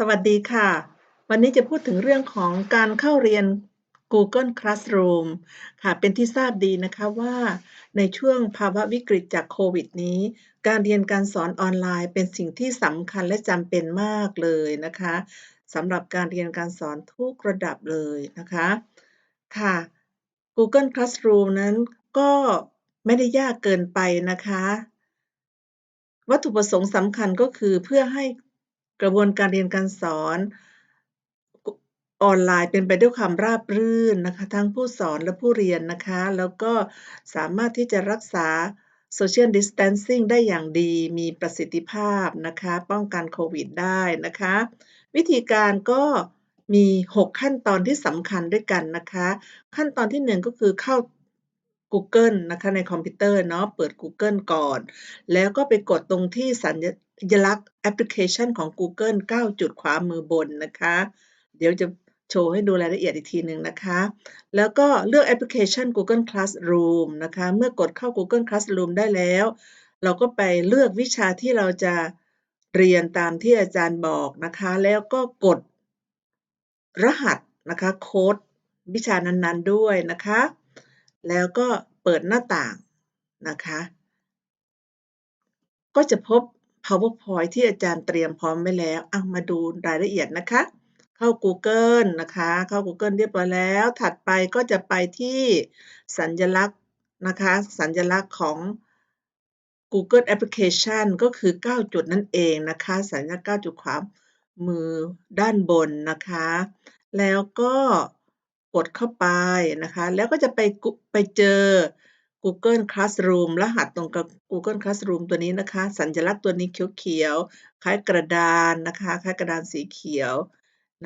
สวัสดีค่ะ วันนี้จะพูดถึงเรื่องของการเข้าเรียน Google Classroom ค่ะ เป็นที่ทราบดีนะคะว่า ในช่วงภาวะวิกฤตจากโควิดนี้ การเรียนการสอนออนไลน์เป็นสิ่งที่สำคัญและจำเป็นมากเลยนะคะสำหรับการเรียนการสอนทุกระดับเลยนะคะ ค่ะ Google Classroom นั้นก็ไม่ได้ยากเกินไปนะคะ วัตถุประสงค์สำคัญก็คือเพื่อให้ กระบวนการเรียนการสอนออนไลน์เป็นไปด้วยความราบรื่นนะคะ ทั้งผู้สอนและผู้เรียนนะคะ แล้วก็สามารถที่จะรักษา Social Distancing ได้อย่างดีมีประสิทธิภาพนะคะ ป้องกันโควิดได้นะคะ วิธีการก็มี 6 ขั้นตอนที่สำคัญด้วยกันนะคะ ขั้นตอนที่ 1 ก็คือเข้า กูเกิลนะคะในคอมพิวเตอร์เนาะเปิดกูเกิลก่อน แล้วก็ไปกดตรงที่สัญลักษณ์แอปพลิเคชันของกูเกิล9จุดขวามือบนนะคะ เดี๋ยวจะโชว์ให้ดูรายละเอียดอีกทีหนึ่งนะคะ แล้วก็เลือกแอปพลิเคชัน Google Classroom นะคะ เมื่อกดเข้า Google Classroom ได้แล้ว เราก็ไปเลือกวิชาที่เราจะเรียนตามที่อาจารย์บอกนะคะ แล้วก็กดรหัสนะคะโค้ดวิชานั้นๆด้วยนะคะ แล้วก็เปิดหน้าต่างนะคะ ก็จะพบ PowerPoint ที่อาจารย์เตรียมพร้อมไว้แล้วเอามาดูรายละเอียดนะคะ เข้ากูเกิลนะคะ เข้ากูเกิลเรียบร้อยแล้ว ถัดไปก็จะไปที่สัญลักษณ์นะคะ สัญลักษณ์ของ Google Application ก็คือ 9 จุดนั่นเองนะคะ สัญลักษณ์9จุดขวามือด้านบนนะคะ แล้วก็ กดเข้าไปนะคะ แล้วก็จะไปไปเจอ Google Classroom รหัสตรงกับ Google Classroom ตัวนี้นะคะ สัญลักษณ์ตัวนี้เขียวๆ คล้ายกระดานนะคะ คล้ายกระดานสีเขียว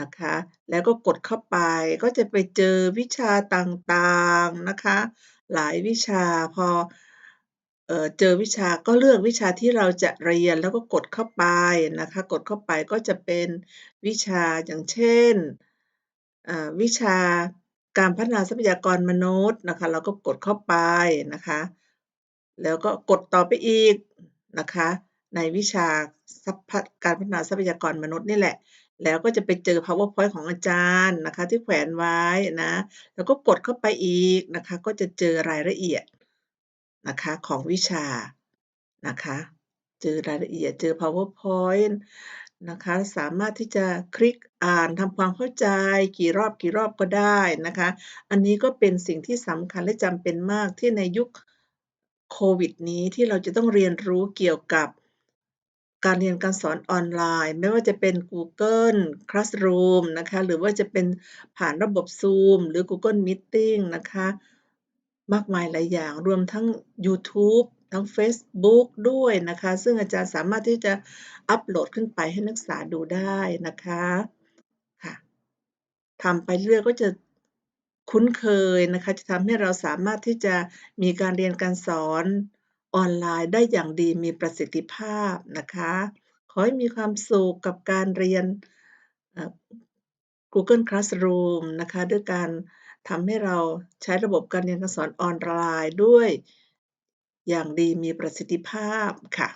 นะคะ แล้วก็กดเข้าไป ก็จะไปเจอวิชาต่างๆนะคะ หลายวิชาพอเออเจอวิชาก็เลือกวิชาที่เราจะเรียนแล้วก็กดเข้าไปนะคะ กดเข้าไปก็จะเป็นวิชาอย่างเช่นวิชา การพัฒนาทรัพยากรมนุษย์นะคะ เราก็กดเข้าไปนะคะ แล้วก็กดต่อไปอีกนะคะ ในวิชาการพัฒนาทรัพยากรมนุษย์นี่แหละ แล้วก็จะไปเจอ PowerPoint ของอาจารย์นะคะ ที่แขวนไว้นะ แล้วก็กดเข้าไปอีกนะคะ ก็จะเจอรายละเอียดนะคะของวิชานะคะ เจอรายละเอียด เจอ PowerPoint นะคะ สามารถที่จะคลิกอ่านทำความเข้าใจกี่รอบๆก็ได้นะคะ อันนี้ก็เป็นสิ่งที่สำคัญและจำเป็นมากที่ในยุคโควิดนี้ที่เราจะต้องเรียนรู้เกี่ยวกับการเรียนการสอนออนไลน์ ไม่ว่าจะเป็น Google Classroom นะคะ หรือว่าจะเป็นผ่านระบบ Zoom หรือ Google Meeting นะคะ มากมายหลายอย่างรวมทั้งยู ทั้งเฟซบุ๊กด้วยนะคะ ซึ่งอาจารย์สามารถที่จะอัปโหลดขึ้นไปให้นักศึกษาดูได้นะคะค่ะทำไปเรื่อยก็จะคุ้นเคยนะคะ จะทำให้เราสามารถที่จะมีการเรียนการสอนออนไลน์ได้อย่างดีมีประสิทธิภาพนะคะ ขอให้มีความสุขกับการเรียน Google Classroom นะคะ ด้วยการทำให้เราใช้ระบบการเรียนการสอนออนไลน์ด้วย อย่างดีมีประสิทธิภาพค่ะ